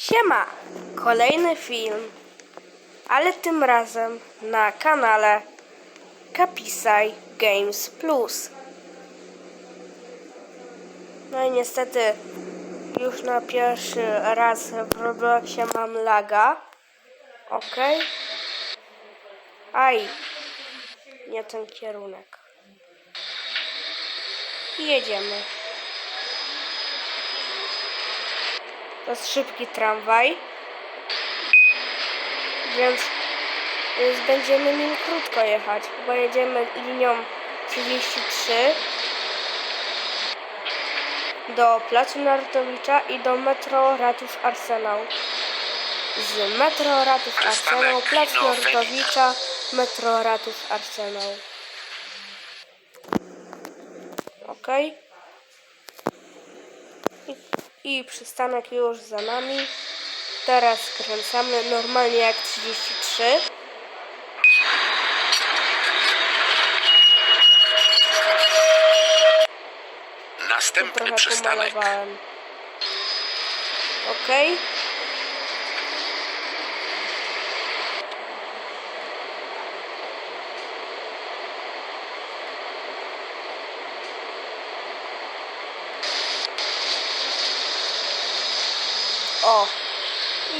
Siema! Kolejny film, ale tym razem na kanale Kapisaj Games Plus. No i niestety już na pierwszy raz w Robloxie mam laga. Ok. Aj, nie ten kierunek. Jedziemy. To jest szybki tramwaj. Więc, więc będziemy nim krótko jechać, bo jedziemy linią 33 do Placu Narodowicza i do metro Ratów Arsenał. Z metro Ratów Arsenał, Plac Kino Narodowicza, metro Ratów Arsenał. Okej. I, I przystanek już za nami. Teraz skręcamy normalnie jak 33. Następny przystanek. Okej.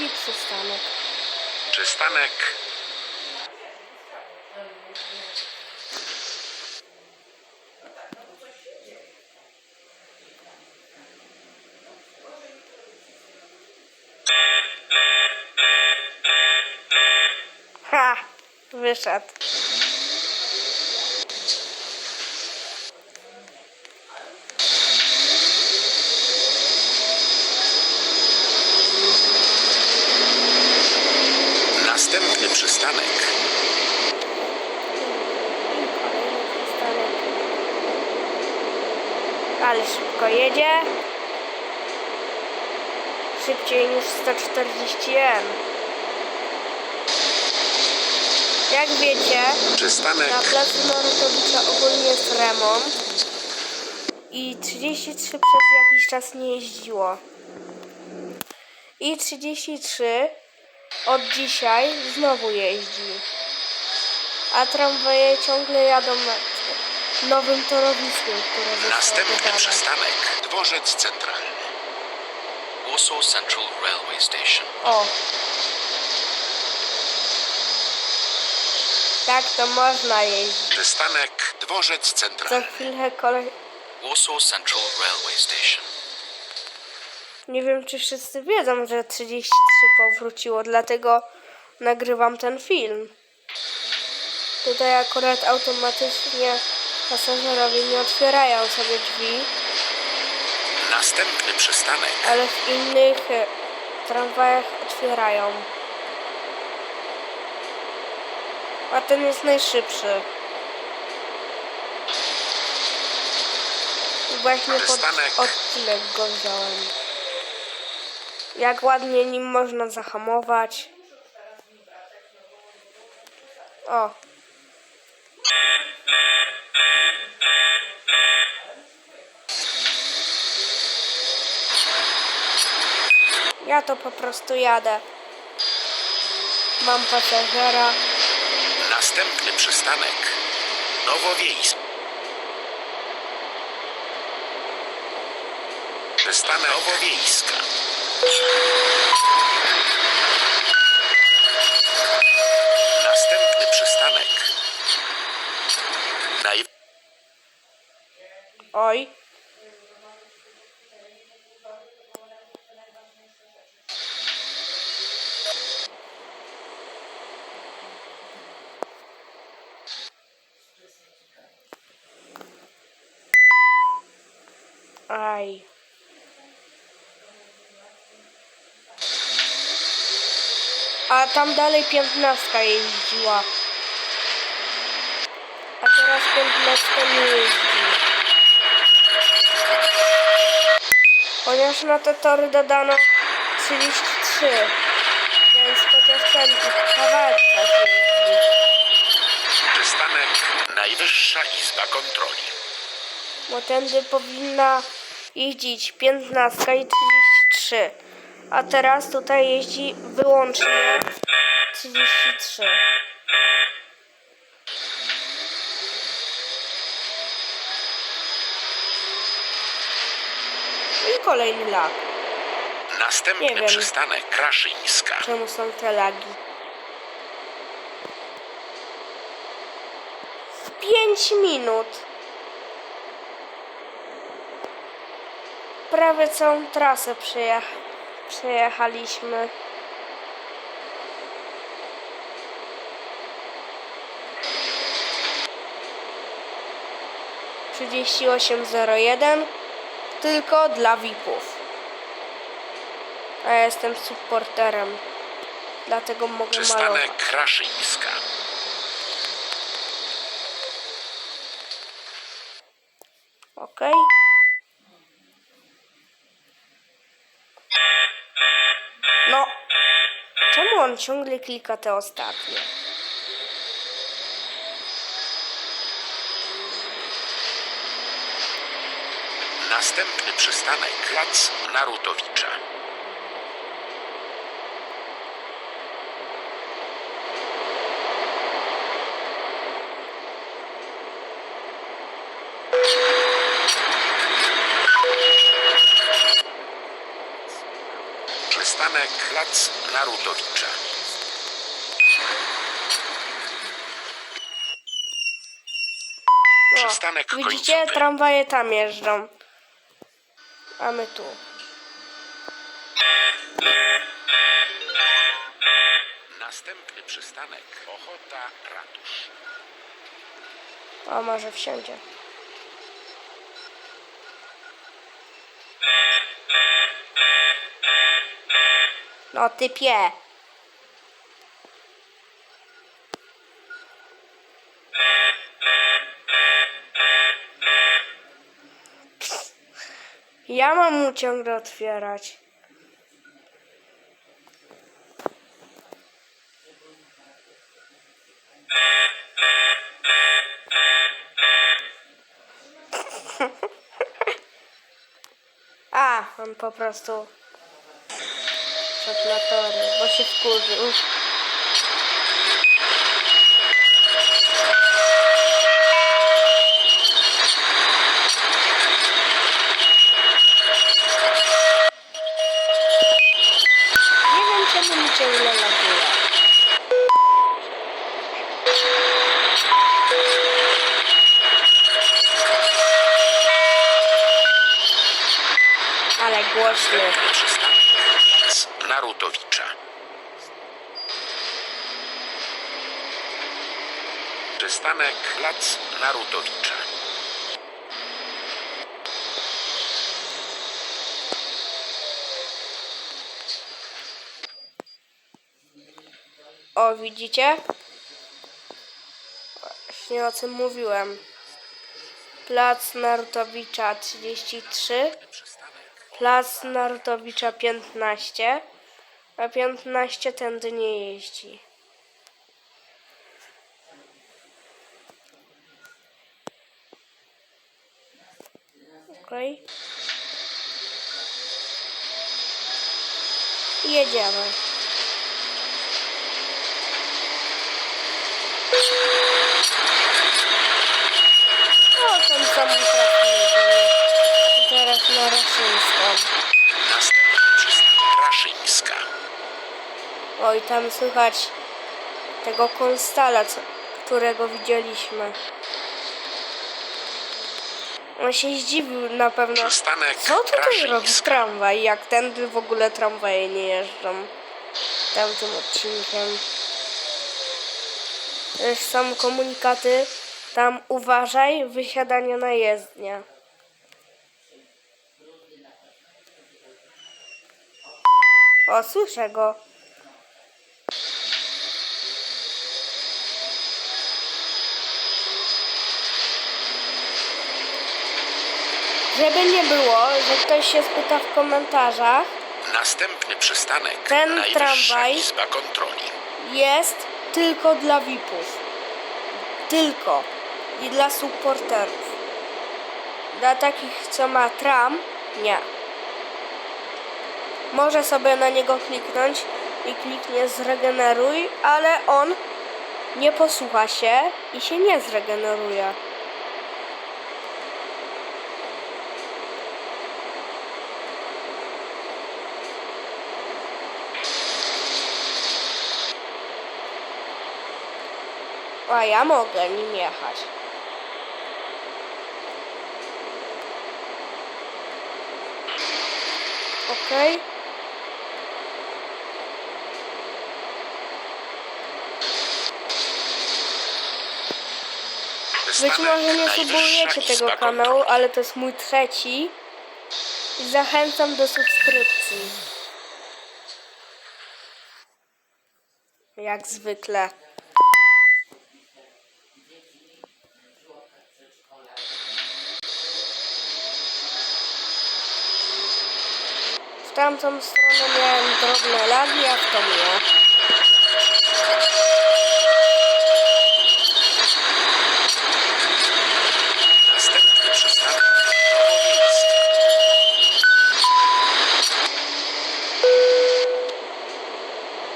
I przystanek. Przystanek. Ha! Wyszedł. Następny przystanek. I kolejny przystanek. Ale szybko jedzie. Szybciej niż 140 M. Jak wiecie, Przystanek. na placu Narutowicza ogólnie jest remont. I 33 przez jakiś czas nie jeździło. I 33 od dzisiaj znowu jeździ. A tramwaje ciągle jadą nowym torowiskiem, które zostało Następny wydane. przystanek. Dworzec centralny. Warsaw Central Railway Station. O! Tak to można jeździć. Przystanek. Dworzec Za centralny. chwilę kolej... Warsaw Central Railway Station. Nie wiem, czy wszyscy wiedzą, że 33 powróciło, dlatego nagrywam ten film. Tutaj akurat automatycznie pasażerowie nie otwierają sobie drzwi, Następny przystanek. ale w innych e, tramwajach otwierają. A ten jest najszybszy. Właśnie pod Przystanek. odcinek go wziąłem. Jak ładnie nim można zahamować. O. Ja to po prostu jadę. Mam pasażera. Następny przystanek. Nowowiejsk. Przystanek. Nowowiejska. Następny przystanek. Naj... Oj. A tam dalej piętnastka jeździła. A teraz piętnastka nie jeździ. Ponieważ na te tory dodano 33, więc chociaż ten kawałek. Przystanek. Najwyższa Izba Kontroli. Bo tędy powinna jeździć 15 i 33. A teraz tutaj jeździ wyłącznie 33. I kolejny lag. Następny Nie wiem. przystanek Kraszyńska. Czemu są te lagi? 5 minut. Prawie całą trasę przejecha przejechaliśmy. Trzydzieści osiem zero jeden tylko dla VIP-ów. A ja jestem supporterem. Dlatego mogę Przystanek malować. Kraszyńska. Ok. No. Czemu on ciągle klika te ostatnie? Następny przystanek Plac Narutowicza. Przystanek Plac Narutowicza. O, Przystanek widzicie, końcowy. tramwaje tam jeżdżą. A my tu. Następny przystanek Ochota Ratusz. O, może wsiądzie. No, typie. Ja mam mu ciągle otwierać. A, on po prostu wszedł na tory, bo się wkurzył. Następny przystanek Plac Narutowicza. Przystanek Plac Narutowicza. O, widzicie? Właśnie o tym mówiłem. Plac Narutowicza 33, Plac Narutowicza 15, a 15 tędy nie jeździ. Okej. Jedziemy. Teraz na Raszyńską. Następny Raszyńska. Oj, tam słychać tego konstala, co, którego widzieliśmy. On się zdziwił na pewno. Przystanek Co tutaj robi tramwaj? Jak tędy w ogóle tramwaje nie jeżdżą? Tamtym odcinkiem. Też są komunikaty. Tam uważaj, wysiadanie na jezdnię. O, słyszę go. Żeby nie było, że ktoś się spyta w komentarzach, Następny przystanek Ten Najwyższa tramwaj- Izba Kontroli. jest tylko dla VIP-ów. Tylko. I dla supporterów. Dla takich, co ma tram, nie. Może sobie na niego kliknąć i kliknie zregeneruj, ale on nie posłucha się i się nie zregeneruje. A ja mogę nim jechać. Okej. Być może nie Najwyższa subujecie tego kanału, ale to jest mój trzeci. I zachęcam do subskrypcji. Jak zwykle. W tamtą stronę miałem drobne lagi, a w to nie. Następny przystanek Nowowiejska.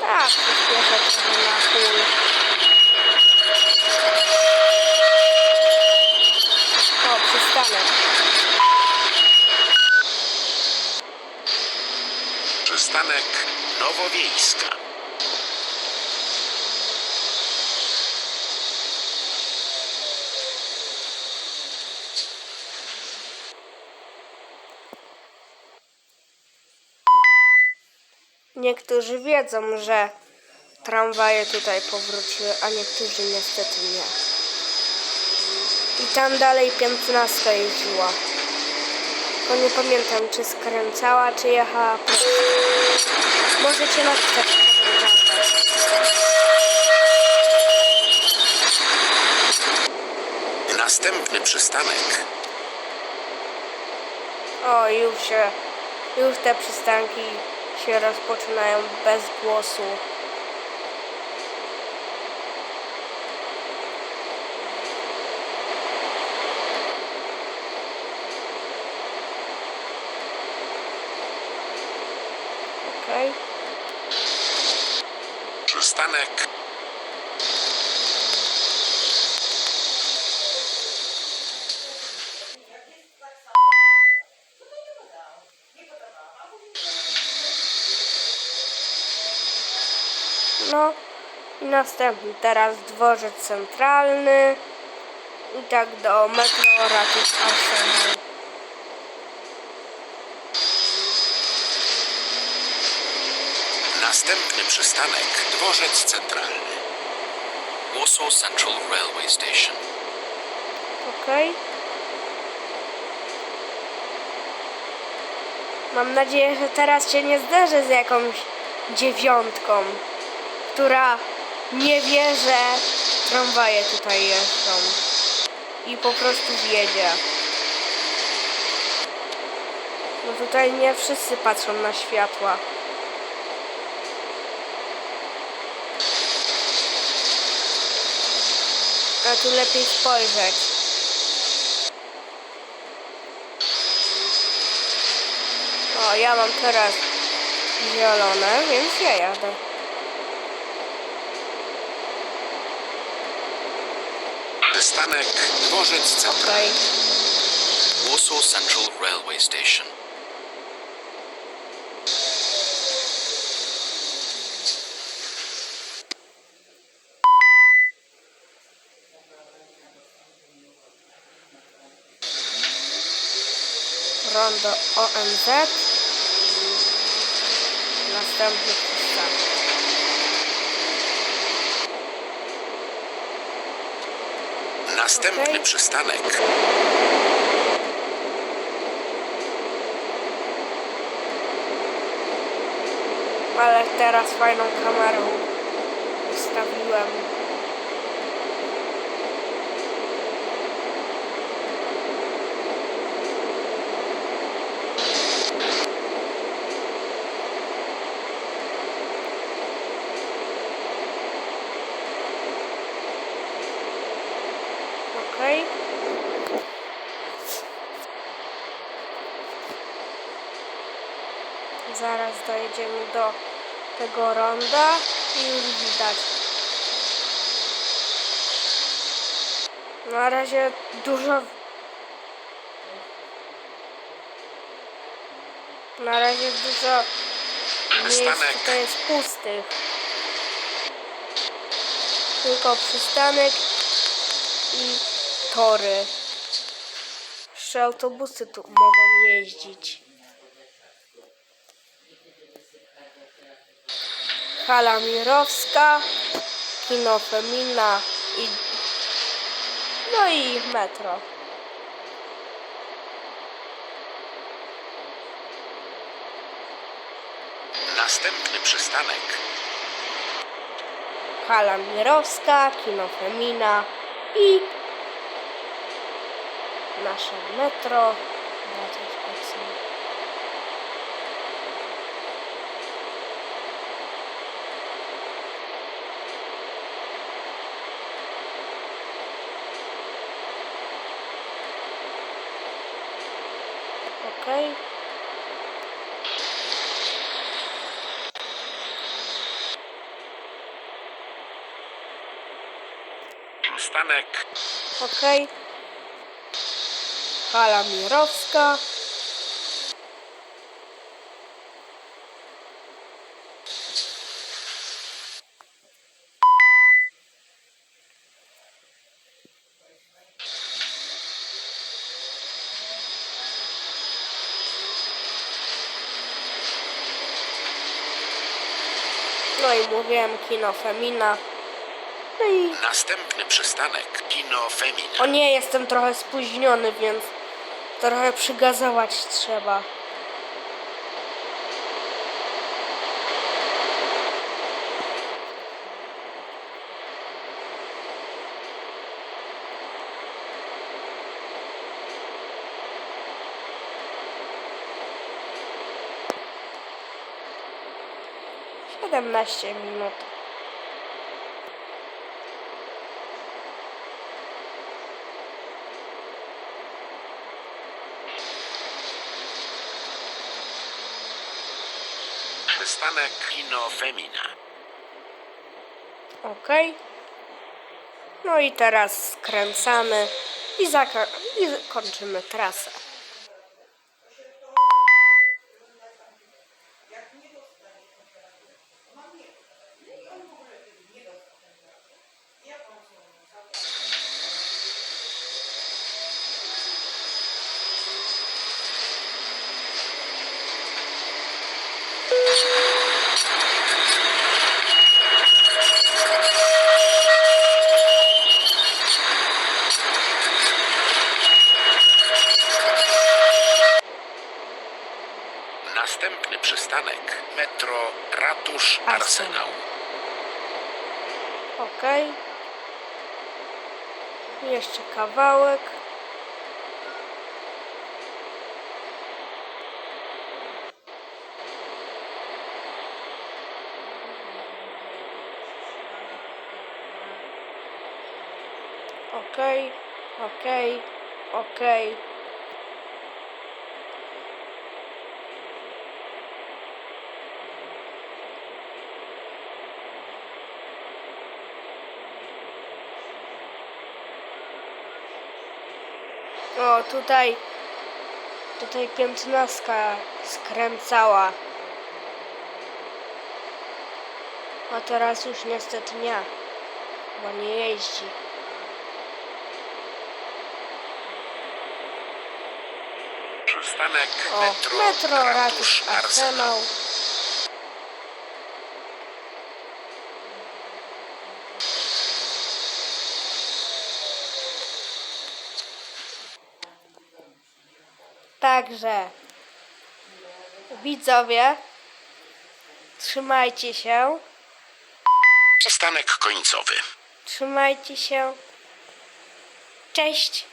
Tak, przyspieszę trochę na full. O, przystanek. Przystanek Nowowiejska. Niektórzy wiedzą, że tramwaje tutaj powróciły, a niektórzy niestety nie. I tam dalej piętnastka jeździła. Tylko nie pamiętam, czy skręcała, czy jechała prosto. Możecie napisać w komentarzach. Następny przystanek O, już się, już te przystanki się rozpoczynają bez głosu. Okej. Przystanek No i następny teraz dworzec centralny i tak do metro Ratus Arsenal. Następny przystanek Dworzec Centralny. Warsaw Central Railway Station. Okej. Mam nadzieję, że teraz się nie zderzę z jakąś dziewiątką, która nie wie, że tramwaje tutaj jeżdżą i po prostu wjedzie. No tutaj nie wszyscy patrzą na światła. A tu lepiej spojrzeć. O, ja mam teraz zielone, więc ja jadę. Przystanek Dworzec Centralny. Warsaw Central Railway Station. Rondo ONZ. Następny przystanek. Następny przystanek Ale teraz fajną kamerą ustawiłem. Okej. Zaraz dojedziemy do tego ronda i już widać. Na razie dużo. Na razie dużo miejsc tutaj jest pustych. Tylko przystanek i tory. Jeszcze autobusy tu mogą jeździć. Hala Mirowska, Kino Femina i no i metro. Następny przystanek. Hala Mirowska, Kino Femina i nasze metro. Obecnie. Okej. Przystanek. Okej. Hala Mirowska. No i mówiłem kino Femina. No i Następny przystanek. Kino Femina. O nie, jestem trochę spóźniony, więc trochę przygazować trzeba. Siedemnaście minut. Przystanek. Kino Femina. Ok. No i teraz skręcamy i, i kończymy trasę. Następny przystanek. Metro Ratusz Arsenał. Arsenał. Ok. Jeszcze kawałek. Ok, ok, ok. O, tutaj, tutaj piętnastka skręcała. A teraz już niestety nie, bo nie jeździ. Przystanek. O, Metro, metro, Ratusz arsenał. Także widzowie, trzymajcie się, Przystanek końcowy. trzymajcie się. Cześć!